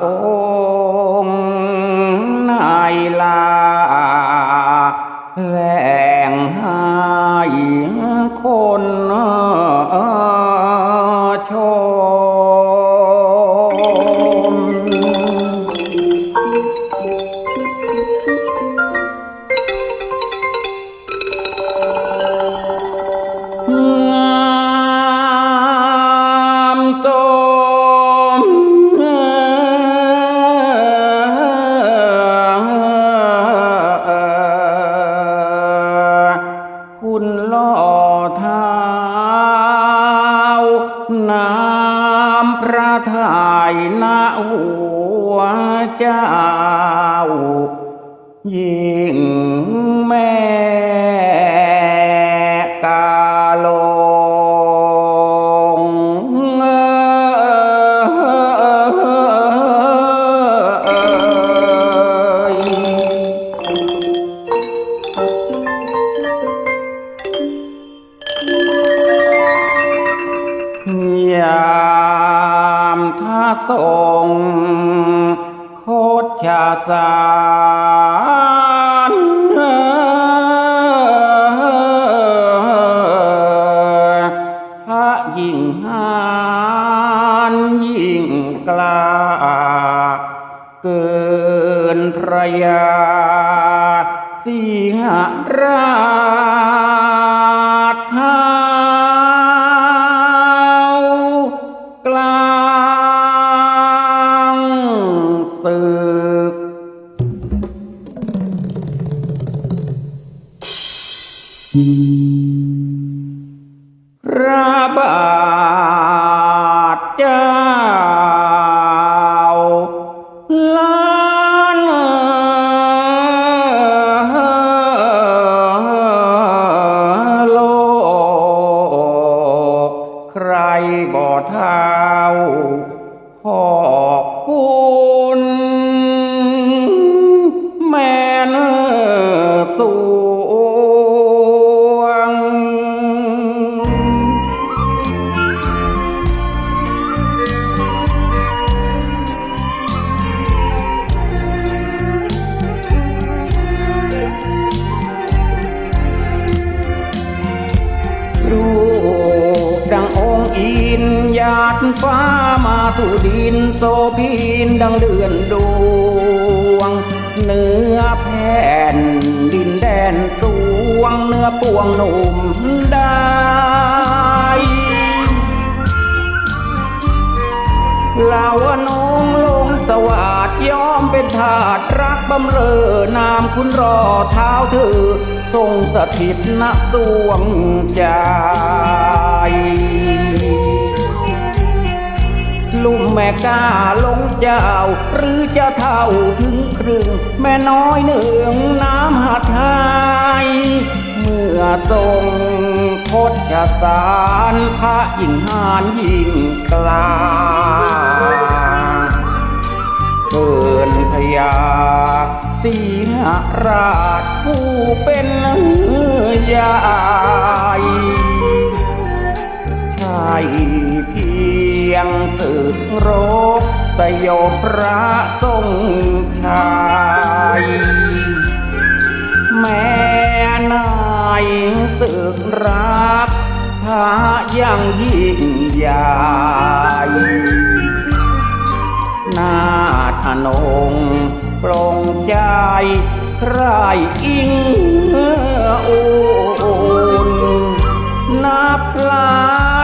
ôm này là về ยนาหั ท่าทรงโคตรชาสารพระยิ่งหานยิ่งกล้าเกินพระยาสีหราาขอบคุณแม่เนอสู นหยาดฟ้ามาสู่ดินโซพินดังเดือนดวง เนื้อแผ่นดินแดนสวงเนื้อปวงหนุ่มได้ลาวานงลงสวัสดยอมเป็นทาสรักบำเรอนามคุณรอเท้าเธอทรงสถิตณดวงใจ แม่ก้าลงเจ้า หรือจะเท่าถึงครึ่ง แม่น้อยเนืองน้ำหาไทยเมื่อทรงพจสารพระยิ่งหานยิ่งกลาเกินพยาสีหราชผู้เป็นใหญ่ใช่เพี ยงสึกรบสยบพระทรงชาย แม่นายสึกรักพระยังยิ่งใหญ่นาถนงปลงใจใครอิงอุ่นนับลา